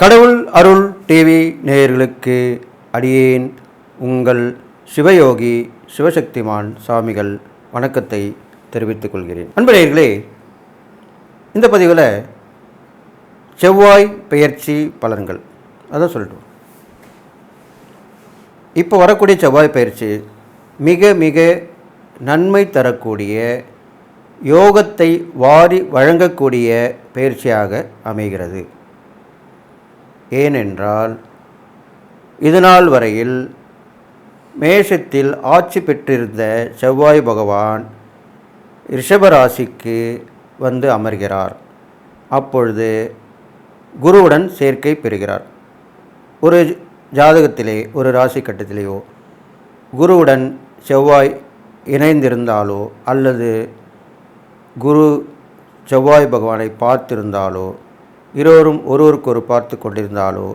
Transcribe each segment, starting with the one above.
கடவுள் அருள் டிவி நேயர்களுக்கு அடியேன் உங்கள் சிவயோகி சிவசக்திமான் சாமிகள் வணக்கத்தை தெரிவித்துக் கொள்கிறேன். அன்பு நேயர்களே இந்த பதிவில் செவ்வாய் பெயர்ச்சி பலன்கள். அதான் சொல்லிட்டு இப்போ வரக்கூடிய செவ்வாய் பயிற்சி மிக மிக நன்மை தரக்கூடிய யோகத்தை வாரி வழங்கக்கூடிய பயிற்சியாக அமைகிறது. ஏனென்றால் இதுநாள் வரையில் மேஷத்தில் ஆட்சி பெற்றிருந்த செவ்வாய் பகவான் ரிஷபராசிக்கு வந்து அமர்கிறார். அப்பொழுது குருவுடன் சேர்க்கை பெறுகிறார். ஒரு ஜாதகத்திலே ஒரு ராசி கட்டத்திலேயோ குருவுடன் செவ்வாய் இணைந்திருந்தாலோ அல்லது குரு செவ்வாய் பகவானை பார்த்திருந்தாலோ இருவரும் ஒருவருக்கொரு பார்த்து கொண்டிருந்தாலோ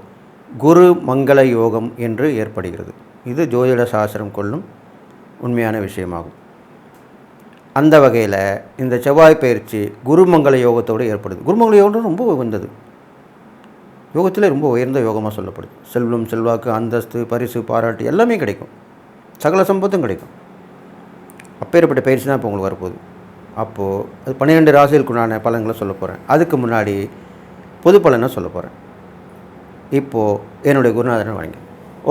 குரு மங்கள யோகம் என்று ஏற்படுகிறது. இது ஜோதிட சாஸ்திரம் கொள்ளும் உண்மையான விஷயமாகும். அந்த வகையில் இந்த செவ்வாய் பயிற்சி குருமங்கள யோகத்தோடு ஏற்படுது. குருமங்கள யோகம் ரொம்ப உயர்ந்தது. யோகத்தில் ரொம்ப உயர்ந்த யோகமாக சொல்லப்படுது. செல்வம் செல்வாக்கு அந்தஸ்து பரிசு பாராட்டு எல்லாமே கிடைக்கும். சகல சம்பத்தும் கிடைக்கும். அப்பேற்பட்ட பயிற்சி தான் இப்போ உங்களுக்கு வரப்போகுது. அப்போது அது பன்னிரெண்டு ராசிகளுக்குண்டான பலன்களை சொல்ல போகிறேன் அதுக்கு முன்னாடி பொது பலனை சொல்ல போகிறேன் இப்போது என்னுடைய குருநாதனை வணங்கி.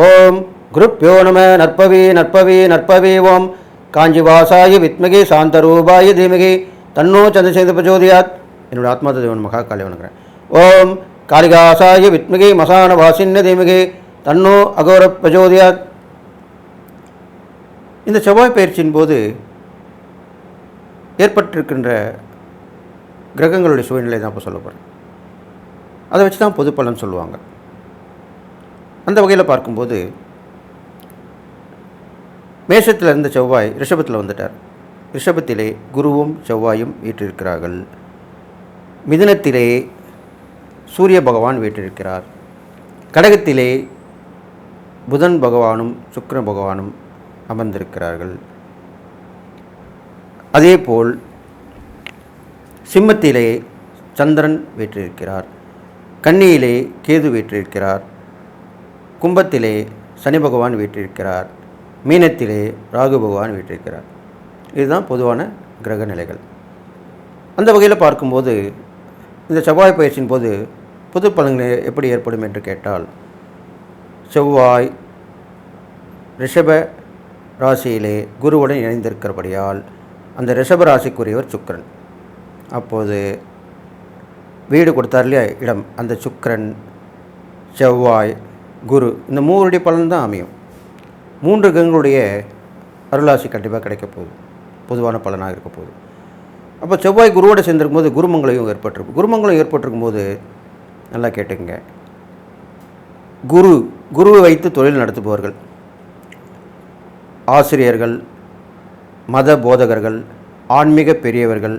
ஓம் குருப்பியோ நம நற்பவி நற்பவி நற்பவி ஓம். காஞ்சிவாசாய வித்மகி சாந்த ரூபாயி தீமகி. தன்னோ சந்திரசேந்த பிரச்சோதியாத். என்னோட ஆத்மாத தேவன் மகா காளி வணங்குறேன். ஓம் காளிகாசாய வித்மகி மசான வாசின்ன தீமகி. தன்னோ அகோர பிரச்சோதியாத். இந்த செவ்வாய் பயிற்சியின் போது ஏற்பட்டிருக்கின்ற கிரகங்களுடைய சூழ்நிலை தான் இப்போ சொல்ல போகிறேன் அதை வச்சு தான் பொது பலன் சொல்லுவாங்க. அந்த வகையில் பார்க்கும்போது மேஷத்தில் இருந்த செவ்வாய் ரிஷபத்தில் வந்துட்டார். ரிஷபத்திலே குருவும் செவ்வாயும் வீற்றிருக்கிறார்கள். மிதுனத்திலே சூரிய பகவான் வீற்றிருக்கிறார். கடகத்திலே புதன் பகவானும் சுக்கர பகவானும் அமர்ந்திருக்கிறார்கள். அதேபோல் சிம்மத்திலே சந்திரன் வீற்றிருக்கிறார். கன்னியிலே கேது வீற்றிருக்கிறார். கும்பத்திலே சனி பகவான் வீற்றிருக்கிறார். மீனத்திலே ராகு பகவான் வீற்றிருக்கிறார். இதுதான் பொதுவான கிரக நிலைகள். அந்த வகையில் பார்க்கும்போது இந்த செவ்வாய் பயிற்சியின் போது புது பலன்கள் எப்படி ஏற்படும் என்று கேட்டால் செவ்வாய் ரிஷப ராசியிலே குருவுடன் இணைந்திருக்கிறபடியால் அந்த ரிஷப ராசிக்குரியவர் சுக்கிரன். அப்போது வீடு கொடுத்தார் இல்லையா இடம்? அந்த சுக்கரன் செவ்வாய் குரு இந்த மூவருடைய பலன் தான் அமையும். மூன்று கிரகங்களுடைய அருளாசி கண்டிப்பாக கிடைக்க போகுது. பொதுவான பலனாக இருக்க போகுது. அப்போ செவ்வாய் குருவோடு சேர்ந்திருக்கும் போது குருமங்களையும் ஏற்பட்டிருக்கும். குருமங்கலம் ஏற்பட்டிருக்கும் போது நல்லா கேட்டுங்க குரு குருவை வைத்து தொழில் நடத்துபவர்கள் ஆசிரியர்கள் மத போதகர்கள் ஆன்மீக பெரியவர்கள்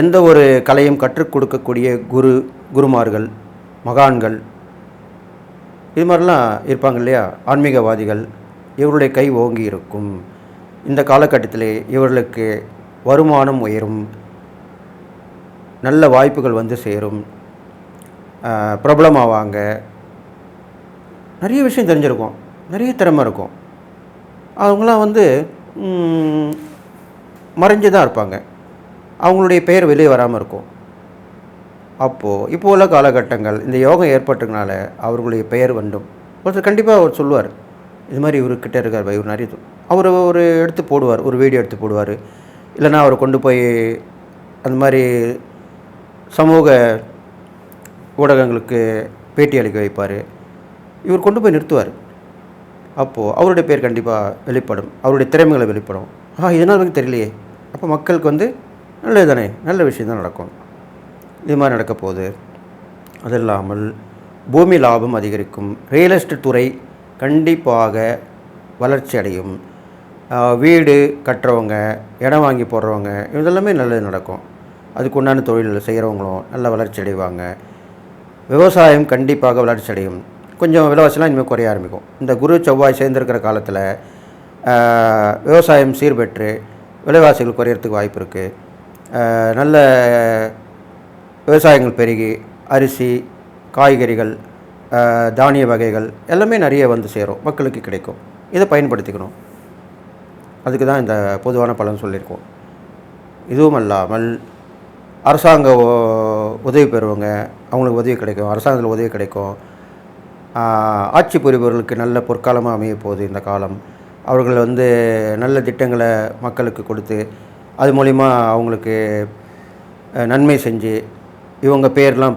எந்த ஒரு கலையும் கற்றுக் கொடுக்கக்கூடிய குரு குருமார்கள் மகான்கள் இது மாதிரிலாம் இருப்பாங்க இல்லையா? ஆன்மீகவாதிகள் இவருடைய கை ஓங்கி இருக்கும். இந்த காலகட்டத்திலே இவர்களுக்கு வருமானம் உயரும். நல்ல வாய்ப்புகள் வந்து சேரும். பிரபலமாவாங்க. நிறைய விஷயம் தெரிஞ்சிருக்கும். நிறைய திறமை இருக்கும். அவங்களாம் வந்து மறைஞ்சு தான் இருப்பாங்க. அவங்களுடைய பெயர் வெளியே வராமல் இருக்கும். அப்போது இப்போ உள்ள காலகட்டங்கள் இந்த யோகம் ஏற்பட்டதுனால அவர்களுடைய பெயர் வந்தும். ஒருத்தர் கண்டிப்பாக அவர் சொல்லுவார். இது மாதிரி இவர்கிட்ட இருக்கார் இவர் நிறைய அவர் ஒரு எடுத்து போடுவார் ஒரு வீடியோ எடுத்து போடுவார். இல்லைன்னா அவர் கொண்டு போய் அந்த மாதிரி சமூக ஊடகங்களுக்கு பேட்டி அளிக்க வைப்பார். இவர் கொண்டு போய் நிறுத்துவார். அப்போது அவருடைய பேர் கண்டிப்பாக வெளிப்படும். அவருடைய திறமைகளை வெளிப்படும். ஆ இதனால் தெரியலையே. அப்போ மக்களுக்கு வந்து நல்லது தானே நல்ல விஷயம் தான் நடக்கும். இது மாதிரி நடக்க போகுது அது இல்லாமல் பூமி லாபம் அதிகரிக்கும். ரியல் எஸ்டேட் துறை கண்டிப்பாக வளர்ச்சி அடையும். வீடு கட்டுறவங்க இடம் வாங்கி போடுறவங்க இதெல்லாமே நல்லது நடக்கும். அதுக்கு உண்டான தொழில் செய்கிறவங்களும் நல்ல வளர்ச்சி அடைவாங்க. விவசாயம் கண்டிப்பாக வளர்ச்சி அடையும். கொஞ்சம் விலைவாசிலாம் இனிமேல் குறைய ஆரம்பிக்கும். இந்த குரு செவ்வாய் சேர்ந்திருக்கிற காலத்தில் விவசாயம் சீர்பெற்று விலைவாசிகள் குறையிறதுக்கு வாய்ப்பு இருக்குது நல்ல விவசாயங்கள் பெருகி அரிசி காய்கறிகள் தானிய வகைகள் எல்லாமே நிறைய வந்து சேரும் மக்களுக்கு கிடைக்கும். இதை பயன்படுத்திக்கணும். அதுக்கு தான் இந்த பொதுவான பலன் சொல்லியிருக்கோம். இதுவும் அல்லாமல் அரசாங்க உதவி பெறுவங்க அவங்களுக்கு உதவி கிடைக்கும் அரசாங்கத்தில் உதவி கிடைக்கும். ஆட்சி புரிபவர்களுக்கு நல்ல பொற்காலமாக அமைய போகுது இந்த காலம். அவர்கள் வந்து நல்ல திட்டங்களை மக்களுக்கு கொடுத்து அது மூலிமா அவங்களுக்கு நன்மை செஞ்சு இவங்க பேர்லாம்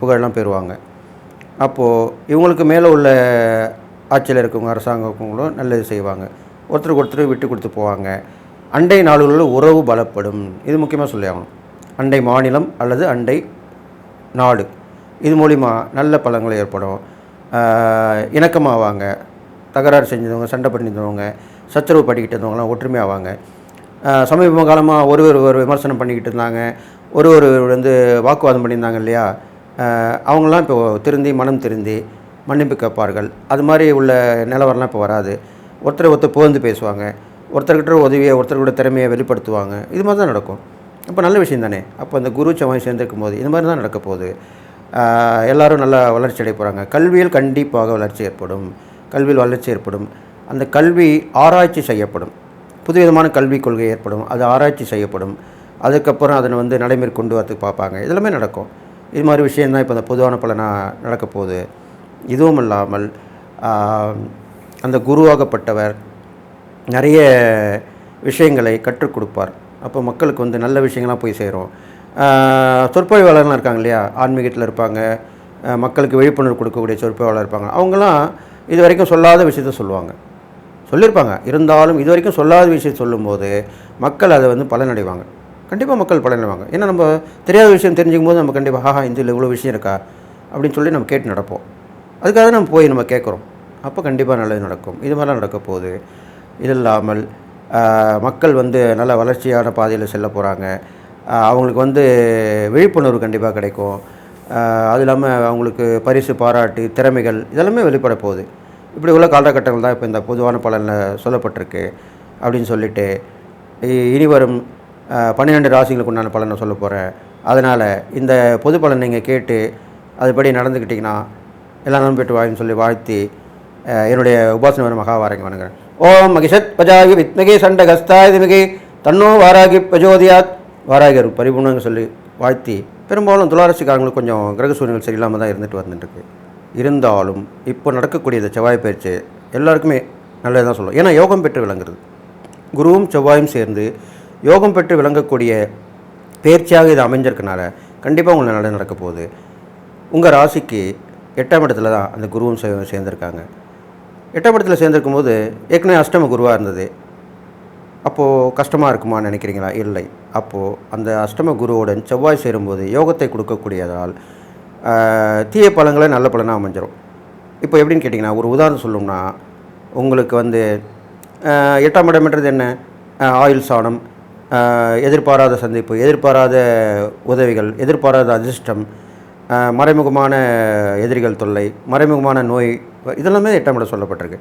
புகழெலாம் பெறுவாங்க. அப்போது இவங்களுக்கு மேலே உள்ள ஆட்சியில் இருக்கவங்க அரசாங்கங்களும் நல்லது செய்வாங்க. ஒருத்தருக்கு ஒருத்தர் விட்டு கொடுத்து போவாங்க. அண்டை நாடுகளில் உறவு பலப்படும். இது முக்கியமாக சொல்லியாகணும் அண்டை மாநிலம் அல்லது அண்டை நாடு. இது மூலிமா நல்ல பலங்கள் ஏற்படும். இணக்கமாக இணக்கமாவாங்க. தகராறு செஞ்சவங்க சண்டை பண்ணியிருந்தவங்க சச்சரவு படிக்கிட்டு இருந்தவங்களாம் ஒற்றுமையாவாங்க. சமீப காலமாக ஒருவர் ஒரு விமர்சனம் பண்ணிக்கிட்டு இருந்தாங்க. ஒரு ஒரு வந்து வாக்குவாதம் பண்ணியிருந்தாங்க இல்லையா? அவங்களாம் இப்போ திருந்தி மனம் திருந்தி மன்னிப்பு கேட்பார்கள். அது மாதிரி உள்ள நிலவரம்லாம் இப்போ வராது. ஒருத்தரை ஒருத்தர் புகழ்ந்து பேசுவாங்க. ஒருத்தர்கிட்ட உதவியை ஒருத்தர்கிட்ட திறமையை வெளிப்படுத்துவாங்க. இது மாதிரி தான் நடக்கும். அப்போ நல்ல விஷயம் தானே? அப்போ அந்த குரு செவ்வாய் சேர்ந்திருக்கும் போது இது மாதிரி தான் நடக்க போகுது. எல்லோரும் நல்லா வளர்ச்சி அடைய போகிறாங்க கல்வியில் கண்டிப்பாக வளர்ச்சி ஏற்படும். கல்வியில் வளர்ச்சி ஏற்படும். அந்த கல்வி ஆராய்ச்சி செய்யப்படும். புதுவிதமான கல்விக் கொள்கை ஏற்படும் அது ஆராய்ச்சி செய்யப்படும். அதுக்கப்புறம் அதனை வந்து நடைமுறை கொண்டு வரதுக்கு பார்ப்பாங்க. இதெல்லாமே நடக்கும். இது மாதிரி விஷயந்தான் இப்போ அந்த பொதுவான பலனாக நடக்க போகுது. இதுவும் இல்லாமல் அந்த குருவாகப்பட்டவர் நிறைய விஷயங்களை கற்றுக் கொடுப்பார். அப்போ மக்களுக்கு வந்து நல்ல விஷயங்கள்லாம் போய் சேரும். ஆஹ், சொற்பொழிவாளர்லாம் இருக்காங்க இல்லையா? ஆன்மீகத்தில் இருப்பாங்க. மக்களுக்கு விழிப்புணர்வு கொடுக்கக்கூடிய சொற்பொழிவாளர் இருப்பாங்க. அவங்களாம் இது வரைக்கும் சொல்லாத விஷயத்த சொல்லுவாங்க. சொல்லியிருப்பாங்க. இருந்தாலும் இது வரைக்கும் சொல்லாத விஷயம் சொல்லும்போது மக்கள் அதை வந்து பலனடைவாங்க. கண்டிப்பாக மக்கள் பலனடைவாங்க. ஏன்னா நம்ம தெரியாத விஷயம் தெரிஞ்சுக்கும் போது நம்ம கண்டிப்பாக ஆஹா இந்தியில் இவ்வளோ விஷயம் இருக்கா? அப்படின்னு சொல்லி நம்ம கேட்டு நடப்போம். அதுக்காக நம்ம போய் நம்ம கேட்குறோம். அப்போ கண்டிப்பாக நல்லது நடக்கும். இது மாதிரிலாம் நடக்க போகுது. இது இல்லாமல் மக்கள் வந்து நல்ல வளர்ச்சியான பாதையில் செல்ல போகிறாங்க அவங்களுக்கு வந்து விழிப்புணர்வு கண்டிப்பாக கிடைக்கும். அது இல்லாமல் அவங்களுக்கு பரிசு பாராட்டு திறமைகள் இதெல்லாமே வெளிப்பட போகுது. இப்படி உள்ள காலகட்டங்கள் தான் இப்போ இந்த பொதுவான பலனில் சொல்லப்பட்டிருக்கு அப்படின்னு சொல்லிட்டு இனி வரும் பன்னிரெண்டு ராசிகளுக்கு உண்டான பலனை சொல்ல போகிறேன் அதனால் இந்த பொது பலன் நீங்கள் கேட்டு அதுபடி நடந்துக்கிட்டிங்கன்னா எல்லாம் நலம் பெற்று வாயின்னு சொல்லி வாழ்த்தி என்னுடைய உபாசன வர மகாவாரங்க வணங்குறேன். ஓம் மகிஷத் பஜாகி வித்மகி சண்ட திமிகி தன்னோ வாராகி பிரஜோதியாத். வாராகர் பரிபூர்ணங்க சொல்லி வாழ்த்தி பெரும்பாலும் துளாரசிக்காரங்களுக்கு கொஞ்சம் கிரக சூழ்நிலை சரியில்லாமல் தான் இருந்துட்டு வந்துட்டுருக்கு. இருந்தாலும் இப்போ நடக்கக்கூடிய இந்த செவ்வாய் பயிற்சி எல்லாருக்குமே நல்லது தான் சொல்லும். ஏன்னா யோகம் பெற்று விளங்குறது. குருவும் செவ்வாயும் சேர்ந்து யோகம் பெற்று விளங்கக்கூடிய பயிற்சியாக இது அமைஞ்சிருக்கனால கண்டிப்பாக உங்களுக்கு நல்லது நடக்க போகுது. உங்கள் ராசிக்கு எட்டாம் இடத்துல தான் அந்த குருவும் சேர்ந்திருக்காங்க சேர்ந்துருக்காங்க. எட்டாம் இடத்துல சேர்ந்திருக்கும் போது ஏற்கனவே அஷ்டம குருவாக இருந்தது. அப்போது கஷ்டமாக இருக்குமா நினைக்கிறீங்களா? இல்லை. அப்போது அந்த அஷ்டம குருவுடன் செவ்வாய் சேரும்போது யோகத்தை கொடுக்கக்கூடியதால் தீய பழங்களை நல்ல பலனாக அமைஞ்சிரும். இப்போ எப்படின்னு கேட்டிங்கன்னா ஒரு உதாரணம் சொல்லணும்னா உங்களுக்கு வந்து எட்டாம் இடம்ன்றது என்ன? ஆயுள் சாணம் எதிர்பாராத சந்திப்பு எதிர்பாராத உதவிகள் எதிர்பாராத அதிர்ஷ்டம் மறைமுகமான எதிரிகள் தொல்லை மறைமுகமான நோய் இதெல்லாமே எட்டாம் இடம் சொல்லப்பட்டிருக்கு.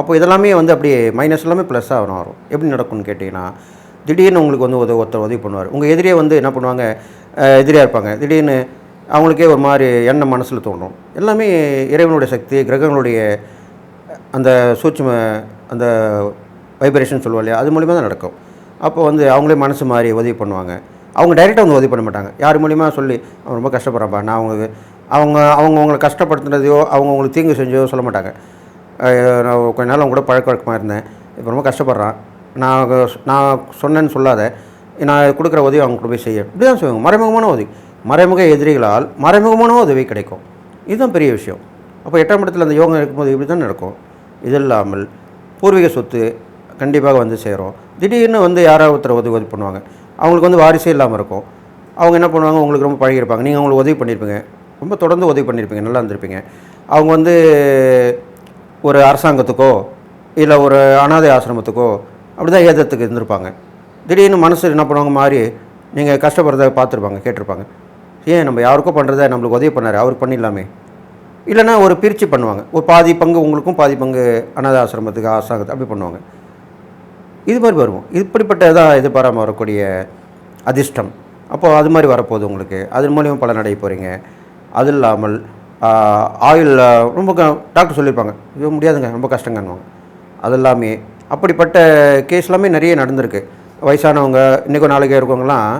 அப்போ இதெல்லாமே வந்து அப்படியே மைனஸ் எல்லாமே ப்ளஸ்ஸாக வரும் வரும். எப்படி நடக்கும்னு கேட்டிங்கன்னா திடீர்னு உங்களுக்கு வந்து உதவி ஒருத்தர் உதவி பண்ணுவார். உங்கள் எதிரியே வந்து என்ன பண்ணுவாங்க? எதிரியாக இருப்பாங்க. திடீர்னு அவங்களுக்கே ஒரு மாதிரி எண்ணம் மனசில் தோன்றும். எல்லாமே இறைவனுடைய சக்தி கிரகங்களுடைய அந்த சூட்சும அந்த வைப்ரேஷன் சொல்லுவோம் இல்லையா அது மூலிமா தான் நடக்கும். அப்போ வந்து அவங்களே மனசு மாதிரி உதவி பண்ணுவாங்க. அவங்க டைரெக்டாக வந்து உதவி பண்ண மாட்டாங்க. யார் மூலிமா சொல்லி அவன் ரொம்ப கஷ்டப்படுறாப்பா நான் அவங்களுக்கு அவங்க அவங்க அவங்கள கஷ்டப்படுத்துனதையோ அவங்க அவங்களுக்கு தீங்கு செஞ்சோ சொல்ல மாட்டாங்க. நான் கொஞ்ச நாள் அவங்க கூட பழக்க வழக்கமாக இருந்தேன். இப்போ ரொம்ப கஷ்டப்படுறான். நான் நான் சொன்னேன்னு சொல்லாத. நான் கொடுக்குற உதவி அவங்க கூட போய் செய்ய. இப்படி தான் செய்வாங்க. மறைமுகமான உதவி. மறைமுக எதிரிகளால் மறைமுகமான உதவி கிடைக்கும். இதுதான் பெரிய விஷயம். அப்போ எட்டாம் இடத்துல அந்த யோகம் இருக்கும்போது இப்படி தான் நடக்கும். இது இல்லாமல் பூர்வீக சொத்து கண்டிப்பாக வந்து சேரும். திடீர்னு வந்து யாராவது ஒருத்தர் உதவி உதவி பண்ணுவாங்க. அவங்களுக்கு வந்து வாரிசே இல்லாமல் இருக்கும். அவங்க என்ன பண்ணுவாங்க? உங்களுக்கு ரொம்ப பழகியிருப்பாங்க நீங்கள் அவங்களுக்கு உதவி பண்ணியிருப்பீங்க. ரொம்ப தொடர்ந்து உதவி பண்ணியிருப்பீங்க. நல்லா இருந்திருப்பீங்க. அவங்க வந்து ஒரு அரசாங்கத்துக்கோ இல்லை ஒரு அனாதை ஆசிரமத்துக்கோ அப்படி தான் ஏதத்துக்கு இருந்திருப்பாங்க. திடீர்னு மனசு என்ன பண்ணுவாங்க? மாதிரி நீங்கள் கஷ்டப்படுறத பார்த்துருப்பாங்க கேட்டிருப்பாங்க. ஏன் நம்ம யாருக்கோ பண்ணுறத நம்மளுக்கு உதவி பண்ணார் அவருக்கு பண்ணிடலாமே. இல்லைன்னா ஒரு பிரித்து பண்ணுவாங்க. ஒரு பாதி பங்கு உங்களுக்கும் பாதி பங்கு அனாத ஆசிரமத்துக்கு அரசாங்கத்துக்கு அப்படி பண்ணுவாங்க. இது மாதிரி வருவோம். இப்படிப்பட்டதான் எதிர்பாராமல் வரக்கூடிய அதிர்ஷ்டம். அப்போது அது மாதிரி வரப்போகுது உங்களுக்கு. அதன் மூலியமாக பலன் அடைய போகிறீங்க அது இல்லாமல் ஆயில் ரொம்ப க டாக்டர் சொல்லியிருப்பாங்க. இது முடியாதுங்க ரொம்ப கஷ்டங்கன்னுவாங்க. அது எல்லாமே அப்படிப்பட்ட கேஸ் எல்லாமே நிறைய நடந்திருக்கு. வயசானவங்க இன்றைக்கும் நாளைக்கு இருக்கவங்களாம்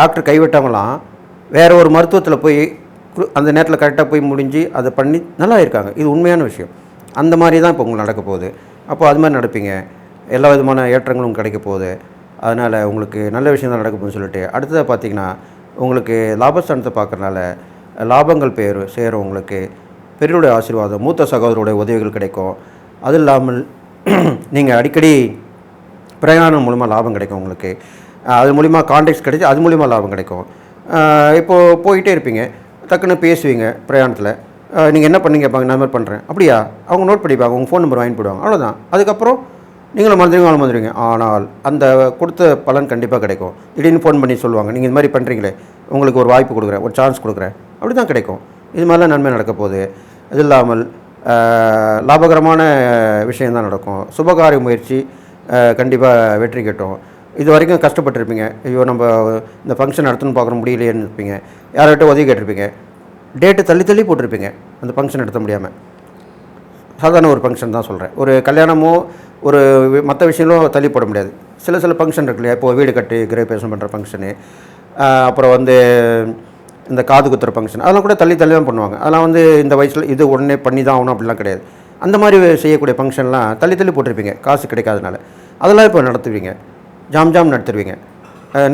டாக்டர் கைவிட்டவங்களாம் வேறு ஒரு மருத்துவத்தில் போய் கு- அந்த நேரத்தில் கரெக்டாக போய் முடிஞ்சு அதை பண்ணி நல்லா இருக்காங்க. இது உண்மையான விஷயம். அந்த மாதிரி தான் இப்போ உங்களுக்கு நடக்க போகுது. அப்போ அது மாதிரி நடப்பீங்க. எல்லா விதமான ஏற்றங்களும் கிடைக்க போகுது. அதனால் உங்களுக்கு நல்ல விஷயம் தான் நடக்க போகுதுன்னு சொல்லிட்டு. அடுத்ததாக பார்த்தீங்கன்னா உங்களுக்கு லாபஸ்தானத்தை பார்க்குறனால லாபங்கள் பேர் சேரும் உங்களுக்கு பெரியருடைய ஆசீர்வாதம் மூத்த சகோதரருடைய உதவிகள் கிடைக்கும். அது இல்லாமல் நீங்கள் அடிக்கடி பிரயாணம் மூலமாக லாபம் கிடைக்கும் உங்களுக்கு. அது மூலிமா கான்டாக்ட்ஸ் கிடைச்சி அது மூலிமா லாபம் கிடைக்கும். இப்போது போயிட்டே இருப்பீங்க. டக்குன்னு பேசுவீங்க பிரயாணத்தில். நீங்கள் என்ன பண்ணீங்க கேட்பாங்க நான் மாதிரி பண்ணுறேன் அப்படியா? அவங்க நோட் பண்ணிப்பாங்க உங்கள் ஃபோன் நம்பர் வாங்கி போடுவாங்க அவ்வளோதான் அதுக்கப்புறம் நீங்களும் மறந்துடுவீங்க அவங்களும் மறந்துடுவீங்க ஆனால் அந்த கொடுத்த பலன் கண்டிப்பாக கிடைக்கும். திடீர்னு ஃபோன் பண்ணி சொல்லுவாங்க நீங்கள் இது மாதிரி பண்ணுறீங்களே உங்களுக்கு ஒரு வாய்ப்பு கொடுக்குறேன் ஒரு சான்ஸ் கொடுக்குறேன். அப்படி தான் கிடைக்கும். இது மாதிரிலாம் நன்மை நடக்க போகுது. இது இல்லாமல் லாபகரமான விஷயம் தான் நடக்கும். சுபகாரிய முயற்சி கண்டிப்பாக வெற்றி கிட்டும். இது வரைக்கும் கஷ்டப்பட்டிருப்பீங்க. ஐயோ நம்ம இந்த ஃபங்க்ஷன் நடத்தணும்னு பார்க்குற முடியலையேன்னு இருப்பீங்க. யார்கிட்ட உதவி கேட்டிருப்பீங்க? டேட்டு தள்ளி தள்ளி போட்டிருப்பீங்க அந்த ஃபங்க்ஷன் நடத்த முடியாமல் சாதாரண ஒரு ஃபங்க்ஷன் தான் சொல்கிறேன் ஒரு கல்யாணமோ ஒரு மற்ற விஷயங்களும் தள்ளி போட முடியாது. சில சில ஃபங்க்ஷன் இருக்கு இல்லையா? இப்போ வீடு கட்டி கிரகப்பேசம் பண்ணுற ஃபங்க்ஷனு அப்புறம் வந்து இந்த காது குத்துற ஃபங்க்ஷன் அதெல்லாம் கூட தள்ளி தள்ளி தான் பண்ணுவாங்க. அதெல்லாம் வந்து இந்த வயசில் இது உடனே பண்ணி தான் ஆகணும் அப்படிலாம் கிடையாது. அந்த மாதிரி செய்யக்கூடிய ஃபங்க்ஷன்லாம் தள்ளி தள்ளி போட்டிருப்பீங்க. காசு கிடைக்காதனால. அதெல்லாம் இப்போ நடத்துவீங்க. ஜாம் ஜாம் நடத்திடுவீங்க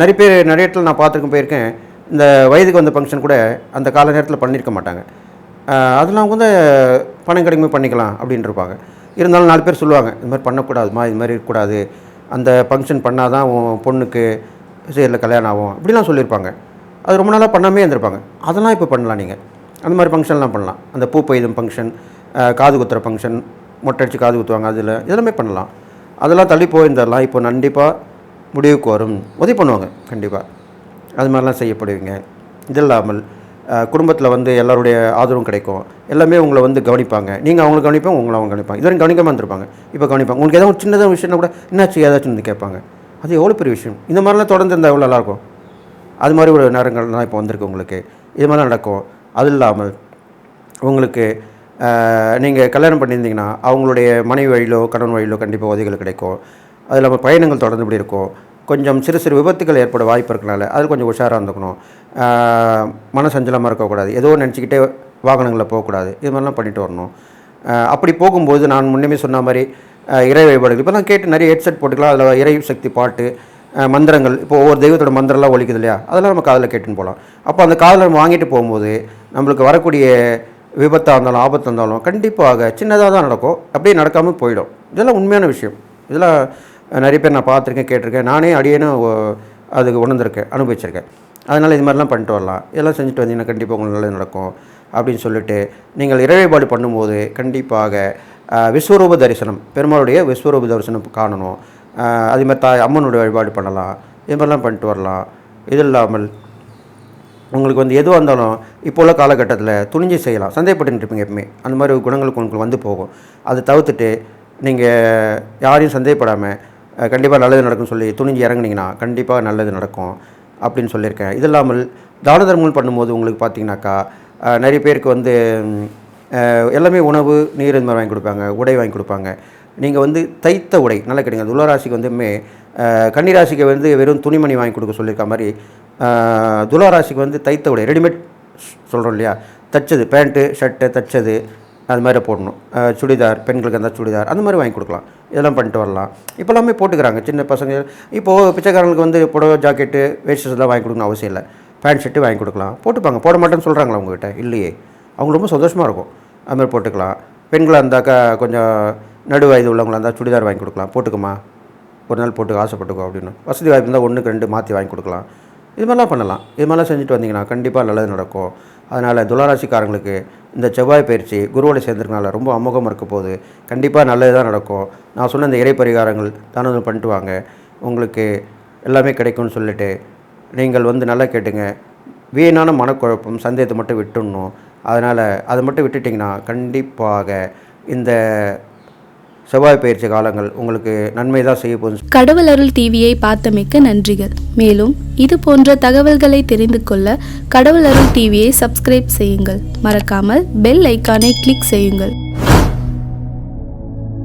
நிறைய பேர் நிறைய இடத்துல நான் பார்த்துருக்கேன் போயிருக்கேன். இந்த வயதுக்கு வந்த ஃபங்க்ஷன் கூட அந்த கால நேரத்தில் பண்ணியிருக்க மாட்டாங்க. அதெல்லாம் வந்து பணம் கிடைக்குமே பண்ணிக்கலாம் அப்படின்னு இருப்பாங்க. இருந்தாலும் நாலு பேர் சொல்லுவாங்க இது மாதிரி பண்ணக்கூடாதுமா இது மாதிரி இருக்கக்கூடாது. அந்த ஃபங்க்ஷன் பண்ணால் தான் உன் பொண்ணுக்கு சேரில் கல்யாணம் ஆகும். இப்படிலாம் சொல்லியிருப்பாங்க. அது ரொம்ப நாளாக பண்ணாமே இருந்திருப்பாங்க. அதெல்லாம் இப்போ பண்ணலாம் நீங்கள் அந்த மாதிரி ஃபங்க்ஷன்லாம் பண்ணலாம். அந்த பூ பெய்தும் ஃபங்க்ஷன் காது குத்துற ஃபங்க்ஷன் மொட்டை அடித்து காது குத்துவாங்க அதில் இதெல்லாமே பண்ணலாம். அதெல்லாம் தள்ளி போயிருந்தாலாம் இப்போ கண்டிப்பாக முடிவுக்கு வரும். உதவி பண்ணுவாங்க கண்டிப்பாக அது மாதிரிலாம் செய்யப்படுவீங்க. இது இல்லாமல் குடும்பத்தில் வந்து எல்லாருடைய ஆதரவும் கிடைக்கும். எல்லாமே உங்களை வந்து கவனிப்பாங்க. நீங்கள் அவங்களை கவனிப்பாங்க உங்களை அவங்க கவனிப்பாங்க. இதுவரை கவனிக்காமல் இருந்திருப்பாங்க. இப்போ கவனிப்பாங்க. உங்களுக்கு ஏதாவது ஒரு சின்னதாக விஷயம்னா கூட என்னாச்சு? ஏதாச்சும் வந்து கேட்பாங்க. அது எவ்வளோ பெரிய விஷயம்? இந்த மாதிரிலாம் தொடர்ந்து இருந்தால் எவ்வளோ நல்லாயிருக்கும்? அது மாதிரி ஒரு நேரங்கள்லாம் இப்போ வந்திருக்கு உங்களுக்கு. இது மாதிரிலாம் நடக்கும். அது இல்லாமல் உங்களுக்கு நீங்கள் கல்யாணம் பண்ணியிருந்தீங்கன்னா அவங்களுடைய மனைவி வழியிலோ கணவன் வழியிலோ கண்டிப்பாக உதவிகள் கிடைக்கும். அதில் நம்ம பயணங்கள் தொடர்ந்து இப்படி இருக்கும். கொஞ்சம் சிறு சிறு விபத்துகள் ஏற்பட வாய்ப்பு இருக்கனால அதில் கொஞ்சம் உஷாராக இருந்துக்கணும். மனசஞ்சலமாக மன சஞ்சலமாக இருக்கக்கூடாது. ஏதோ நினச்சிக்கிட்டே வாகனங்களில் போகக்கூடாது. இது மாதிரிலாம் பண்ணிட்டு வரணும். அப்படி போகும்போது நான் முன்னமே சொன்ன மாதிரி இறை வழிபாடுகள். இப்போலாம் கேட்டு நிறைய ஹெட்செட் போட்டுக்கலாம். அதில் இறை சக்தி பாட்டு மந்திரங்கள். இப்போ ஒவ்வொரு தெய்வத்தோட மந்திரம்லாம் ஒலிக்குது இல்லையா? அதெல்லாம் நம்ம காதில் கேட்டுன்னு போகலாம். அப்போ அந்த காதில் நம்ம வாங்கிட்டு போகும்போது நம்மளுக்கு வரக்கூடிய விபத்தாக இருந்தாலும் ஆபத்தாக இருந்தாலும் கண்டிப்பாக சின்னதாக தான் நடக்கும். அப்படியே நடக்காமல் போயிடும். இதெல்லாம் உண்மையான விஷயம். இதெல்லாம் நிறைய பேர் நான் பார்த்துருக்கேன் கேட்டிருக்கேன். நானே அடியேனும் அதுக்கு உணர்ந்திருக்கேன் அனுபவிச்சிருக்கேன். அதனால் இது மாதிரிலாம் பண்ணிட்டு வரலாம். இதெல்லாம் செஞ்சுட்டு வந்தீங்கன்னா கண்டிப்பாக உங்களுக்கு நல்லது நடக்கும் அப்படின்னு சொல்லிட்டு நீங்கள் இறைவழிபாடு பண்ணும்போது கண்டிப்பாக விஸ்வரூப தரிசனம் பெருமாளுடைய விஸ்வரூப தரிசனம் காணணும். அதுமாதிரி அதே மாதிரி தாய் அம்மனுடைய வழிபாடு பண்ணலாம். இது மாதிரிலாம் பண்ணிட்டு வரலாம். இது இல்லாமல் உங்களுக்கு வந்து எதுவாக இருந்தாலும் இப்போ உள்ள காலகட்டத்தில் துணிஞ்சு செய்யலாம். சந்தேகப்பட்டு இருப்பீங்க எப்பவுமே. அந்த மாதிரி குணங்களுக்கு உங்களுக்கு வந்து போகும். அதை தவிர்த்துட்டு நீங்கள் யாரையும் சந்தேகப்படாமல் கண்டிப்பாக நல்லது நடக்கும்னு சொல்லி துணிஞ்சு இறங்குனீங்கன்னா கண்டிப்பாக நல்லது நடக்கும் அப்படின்னு சொல்லியிருக்கேன். இது இல்லாமல் தான தர்மங்கள் பண்ணும்போது உங்களுக்கு பார்த்தீங்கன்னாக்கா நிறைய பேருக்கு வந்து எல்லாமே உணவு நீர் இந்த மாதிரி வாங்கி கொடுப்பாங்க உடை வாங்கி கொடுப்பாங்க. நீங்கள் வந்து தைத்த உடை நல்லா கேட்டுங்க துளராசிக்கு வந்துமே கன்னிராசிக்கு வந்து வெறும் துணிமணி வாங்கி கொடுக்க சொல்லியிருக்க மாதிரி துளராசிக்கு வந்து தைத்த உடை ரெடிமேட் சொல்கிறோம் இல்லையா? தச்சது பேண்ட்டு ஷர்ட்டு தச்சது அது மாதிரி போடணும் சுடிதார் பெண்களுக்கு இருந்தால் சுடிதார் அந்த மாதிரி வாங்கி கொடுக்கலாம். இதெல்லாம் பண்ணிட்டு வரலாம். இப்போ எல்லாமே போட்டுக்கிறாங்க. சின்ன பசங்க இப்போது பிச்சைக்காரங்களுக்கு வந்து புடவை ஜாக்கெட்டு வேஸ்டர்ஸ்லாம் வாங்கி கொடுக்கணும் அவசியம் இல்லை. பேண்ட் ஷர்ட்டு வாங்கி கொடுக்கலாம். போட்டுப்பாங்க. போட மாட்டேன்னு சொல்கிறாங்களா அவங்ககிட்ட இல்லையே. அவங்க ரொம்ப சந்தோஷமாக இருக்கும். அது மாதிரி போட்டுக்கலாம் பெண்களாக இருந்தாக்கா கொஞ்சம் நடு வயது உள்ளவங்களாக இருந்தால் சுடிதார் வாங்கி கொடுக்கலாம். போட்டுக்குமா ஒரு நாள் போட்டு ஆசைப்பட்டுக்கோ அப்படின்னு. வசதி வாய்ப்பு இருந்தால் ஒன்றுக்கு ரெண்டு மாற்றி வாங்கி கொடுக்கலாம். இது மாதிரிலாம் பண்ணலாம். இது மாதிரிலாம் செஞ்சுட்டு வந்தீங்கன்னா கண்டிப்பாக நல்லது நடக்கும். அதனால் துளராசிக்காரங்களுக்கு இந்த செவ்வாய் பயிற்சி குருவோட சேர்ந்துருக்கனால ரொம்ப அமோகமாக இருக்க போகுது. கண்டிப்பாக நல்லது தான் நடக்கும். நான் சொன்ன இந்த இறை பரிகாரங்கள் தானது பண்ணிட்டு வாங்க. உங்களுக்கு எல்லாமே கிடைக்கும்னு சொல்லிட்டு நீங்கள் வந்து நல்லா கேட்டுங்க. வீணான மனக்குழப்பம் சந்தேகத்தை மட்டும் விட்டுடணும். அதனால் அதை மட்டும் விட்டுட்டிங்கன்னா கண்டிப்பாக இந்த செவ்வாய் பயிற்சி காலங்கள் உங்களுக்கு நன்மை தான் செய்ய போகுது. கடவுள் அருள் டிவியை பார்த்தமைக்க நன்றிகள். மேலும் இது போன்ற தகவல்களை தெரிந்து கொள்ள கடவுள் அருள் டிவியை சப்ஸ்கிரைப் செய்யுங்கள். மறக்காமல் பெல் ஐக்கானை கிளிக் செய்யுங்கள்.